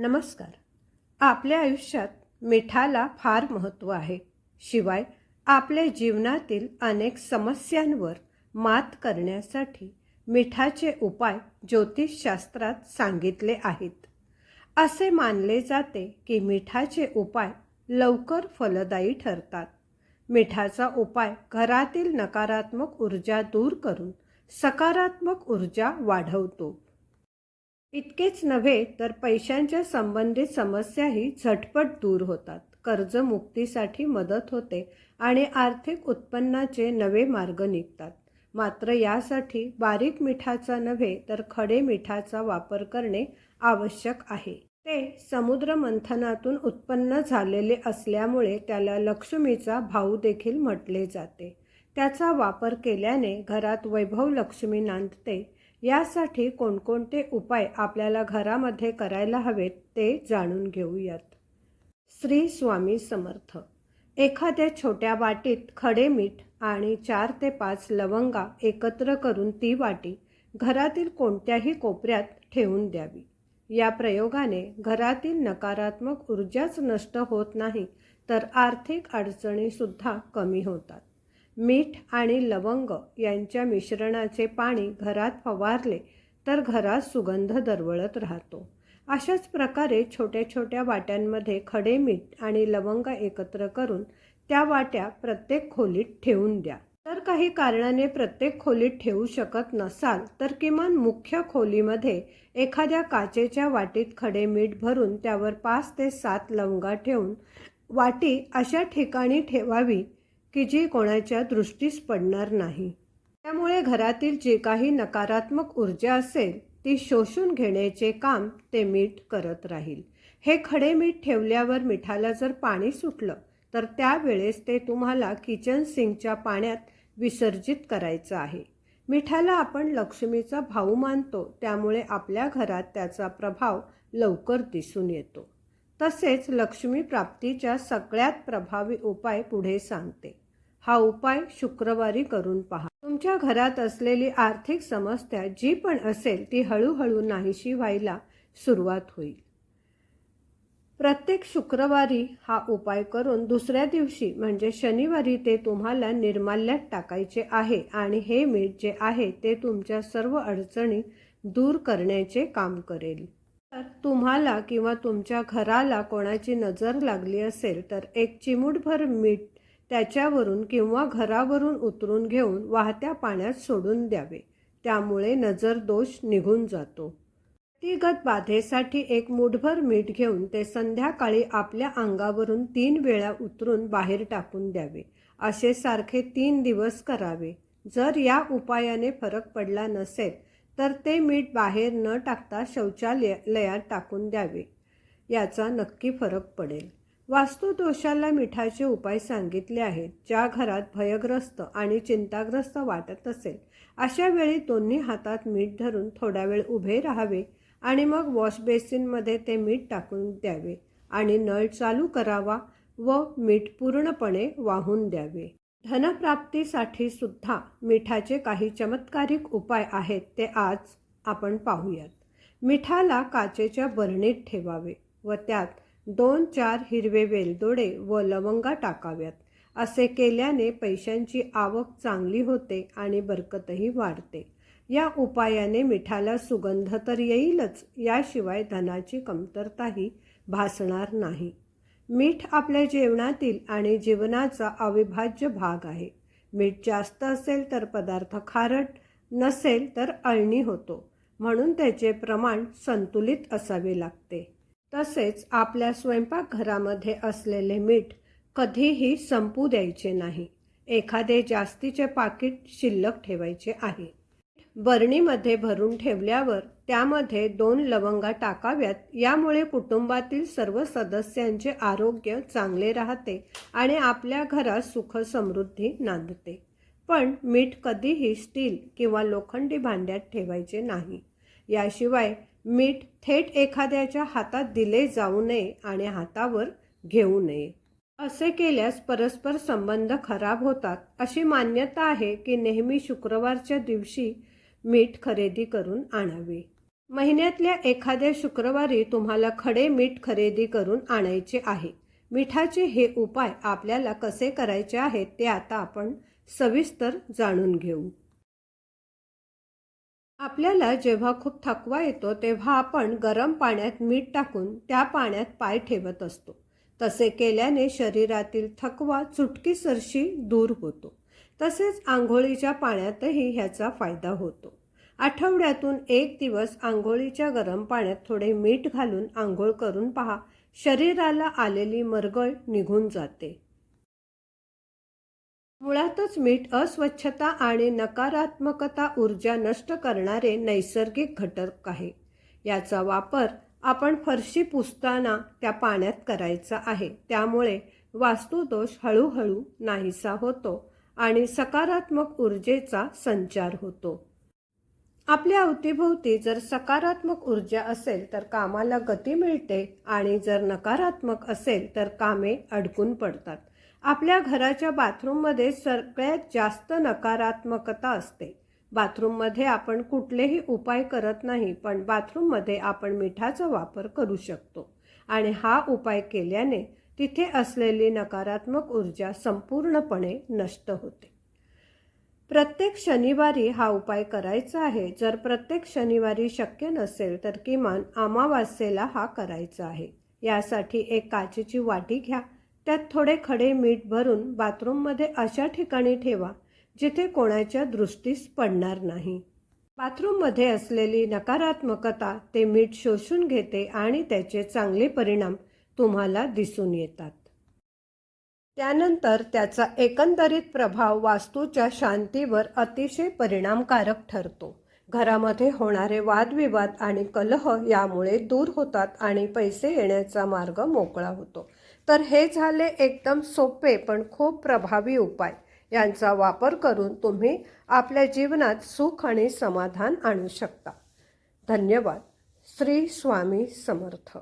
नमस्कार. आपल्या आयुष्यात मिठाला फार महत्त्व आहे. शिवाय आपल्या जीवनातील अनेक समस्यांवर मात करण्यासाठी मिठाचे उपाय ज्योतिषशास्त्रात सांगितले आहेत. असे मानले जाते की मिठाचे उपाय लवकर फलदायी ठरतात. मिठाचा उपाय घरातील नकारात्मक ऊर्जा दूर करून सकारात्मक ऊर्जा वाढवतो. इतकेच नव्हे तर पैशांच्या संबंधित समस्याही झटपट दूर होतात. कर्जमुक्तीसाठी मदत होते आणि आर्थिक उत्पन्नाचे नवे मार्ग निघतात. मात्र यासाठी बारीक मिठाचा नव्हे तर खडे मिठाचा वापर करणे आवश्यक आहे. ते समुद्र मंथनातून उत्पन्न झालेले असल्यामुळे त्याला लक्ष्मीचा भाऊ देखील म्हटले जाते. त्याचा वापर केल्याने घरात वैभव लक्ष्मी नांदते यासाठी कोणकोणते उपाय आपल्याला घरामध्ये करायला हवेत ते जाणून घेऊयात. श्री स्वामी समर्थ. एखाद्या छोट्या वाटीत खडे मीठ आणि चार ते पाच लवंगा एकत्र करून ती वाटी घरातील कोणत्याही कोपऱ्यात ठेवून द्यावी. या प्रयोगाने घरातील नकारात्मक ऊर्जाच नष्ट होत नाही तर आर्थिक अडचणीसुद्धा कमी होतात. मीठ आणि लवंग यांच्या मिश्रणाचे पाणी घरात फवारले तर घरात सुगंध दरवळत राहतो. अशाच प्रकारे छोट्या छोट्या वाट्यांमध्ये खडे मीठ आणि लवंग एकत्र करून त्या वाट्या प्रत्येक खोलीत ठेवून द्या. तर काही कारणाने प्रत्येक खोलीत ठेवू शकत नसाल तर किमान मुख्य खोलीमध्ये एखाद्या काचेच्या वाटीत खडे मीठ भरून त्यावर पाच ते सात लवंगा ठेवून वाटी अशा ठिकाणी ठेवावी की जी कोणाच्या दृष्टीस पडणार नाही. त्यामुळे घरातील जे काही नकारात्मक ऊर्जा असेल ती शोषून घेण्याचे काम ते मीठ करत राहील. हे खडे मीठ ठेवल्यावर मिठाला जर पाणी सुटलं तर त्यावेळेस ते तुम्हाला किचन सिंकच्या पाण्यात विसर्जित करायचं आहे. मिठाला आपण लक्ष्मीचा भाऊ मानतो त्यामुळे आपल्या घरात त्याचा प्रभाव लवकर दिसून येतो. तसेच लक्ष्मी प्राप्तीच्या सगळ्यात प्रभावी उपाय पुढे सांगते. हा उपाय शुक्रवारी करून पहा. तुमच्या घरात असलेली आर्थिक समस्या जी पण असेल ती हळूहळू नाहीशी व्हायला सुरुवात होईल. प्रत्येक शुक्रवारी हा उपाय करून दुसऱ्या दिवशी म्हणजे शनिवारी ते तुम्हाला निर्माल्यात टाकायचे आहे आणि हे मीठ जे आहे ते तुमच्या सर्व अडचणी दूर करण्याचे काम करेल. तर तुम्हाला किंवा तुमच्या घराला कोणाची नजर लागली असेल तर एक चिमूटभर मीठ त्याच्यावरून किंवा घरावरून उतरून घेऊन वाहत्या पाण्यात सोडून द्यावे. त्यामुळे नजर दोष निघून जातो. व्यक्तिगत बाधेसाठी एक मुठभर मीठ घेऊन ते संध्याकाळी आपल्या अंगावरून तीन वेळा उतरून बाहेर टाकून द्यावे. असे सारखे तीन दिवस करावे. जर या उपायाने फरक पडला नसेल तर ते मीठ बाहेर न टाकता शौचालयात टाकून द्यावे. याचा नक्की फरक पडेल. वास्तुदोषाला मिठाचे उपाय सांगितले आहेत ज्या घरात भयग्रस्त आणि चिंताग्रस्त वाटत असेल अशा वेळी दोन्ही हातात मीठ धरून थोडा वेळ उभे राहावे आणि मग वॉश बेसिनमध्ये ते मीठ टाकून द्यावे आणि नळ चालू करावा व मीठ पूर्णपणे वाहून द्यावे. धनप्राप्तीसाठी सुद्धा मिठाचे काही चमत्कारिक उपाय आहेत ते आज आपण पाहूयात. मिठाला काचेच्या बरणीत ठेवावे व त्यात दोन चार हिरवे वेलदोडे व लवंगा टाकाव्यात. असे केल्याने पैशांची आवक चांगली होते आणि बरकतही वाढते. या उपायाने मिठाला सुगंध तर येईलच याशिवाय धनाची कमतरताही भासणार नाही. मीठ आपल्या जेवणातील आणि जीवनाचा अविभाज्य भाग आहे. मीठ जास्त असेल तर पदार्थ खारट नसेल तर अळणी होतो. म्हणून त्याचे प्रमाण संतुलित असावे लागते. तसेच आपल्या स्वयंपाकघरामध्ये असलेले मीठ कधीही संपू द्यायचे नाही. एखादे जास्तीचे पाकिट शिल्लक ठेवायचे आहे. बरणीमध्ये भरून ठेवल्यावर त्यामध्ये दोन लवंगा टाकाव्यात. यामुळे कुटुंबातील सर्व सदस्यांचे आरोग्य चांगले राहते आणि आपल्या घरात सुख समृद्धी नांदते. पण मीठ कधीही स्टील किंवा लोखंडी भांड्यात ठेवायचे नाही. याशिवाय मीठ थेट एखाद्याच्या हातात दिले जाऊ नये आणि हातावर घेऊ नये. असे केल्यास परस्पर संबंध खराब होतात. अशी मान्यता आहे की नेहमी शुक्रवारच्या दिवशी मीठ खरेदी करून आणावे. महिन्यातल्या एखाद्या शुक्रवारी तुम्हाला खडे मीठ खरेदी करून आणायचे आहे. मिठाचे हे उपाय आपल्याला कसे करायचे आहेत ते आता आपण सविस्तर जाणून घेऊ. आपल्याला जेव्हा खूप थकवा येतो तेव्हा आपण गरम पाण्यात मीठ टाकून त्या पाण्यात पाय ठेवत असतो. तसे केल्याने शरीरातील थकवा चुटकीसरशी दूर होतो. तसेच आंघोळीच्या पाण्यातही ह्याचा फायदा होतो. आठवड्यातून एक दिवस आंघोळीच्या गरम पाण्यात थोडे मीठ घालून आंघोळ करून पहा. शरीराला आलेली मरगळ निघून जाते. मुळातच मीठ अस्वच्छता आणि नकारात्मकता ऊर्जा नष्ट करणारे नैसर्गिक घटक आहे. याचा वापर आपण फरशी पुसताना त्या पाण्यात करायचा आहे. त्यामुळे वास्तुदोष हळूहळू नाहीसा होतो. आणि सकारात्मक ऊर्जेचा संचार होतो. आपल्या अवतीभोवती जर सकारात्मक ऊर्जा असेल तर कामाला गती मिळते आणि जर नकारात्मक असेल तर कामे अडकून पडतात. आपल्या घराच्या बाथरूममध्ये सगळ्यात जास्त नकारात्मकता असते. बाथरूममध्ये आपण कुठलेही उपाय करत नाही पण बाथरूममध्ये आपण मिठाचा वापर करू शकतो. आणि हा उपाय केल्याने तिथे असलेली नकारात्मक ऊर्जा संपूर्णपणे नष्ट होते. प्रत्येक शनिवारी हा उपाय करायचा आहे. जर प्रत्येक शनिवारी शक्य नसेल तर किमान अमावास्येला हा करायचा आहे. यासाठी एक काचेची वाटी घ्या. त्यात थोडे खडे मीठ भरून बाथरूममध्ये अशा ठिकाणी ठेवा जिथे कोणाच्या दृष्टीस पडणार नाही. बाथरूममध्ये असलेली नकारात्मकता ते मीठ शोषून घेते आणि त्याचे चांगले परिणाम तुम्हाला दिसून येतात. त्यानंतर त्याचा एकंदरीत प्रभाव वास्तूच्या शांतीवर अतिशय परिणामकारक ठरतो. घरामध्ये होणारे वादविवाद आणि कलह यामुळे दूर होतात आणि पैसे येण्याचा मार्ग मोकळा होतो. तर हे झाले एकदम सोपे पण खूप प्रभावी उपाय. यांचा वापर करून तुम्ही आपल्या जीवनात सुख आणि समाधान आणू शकता. धन्यवाद. श्री स्वामी समर्थ.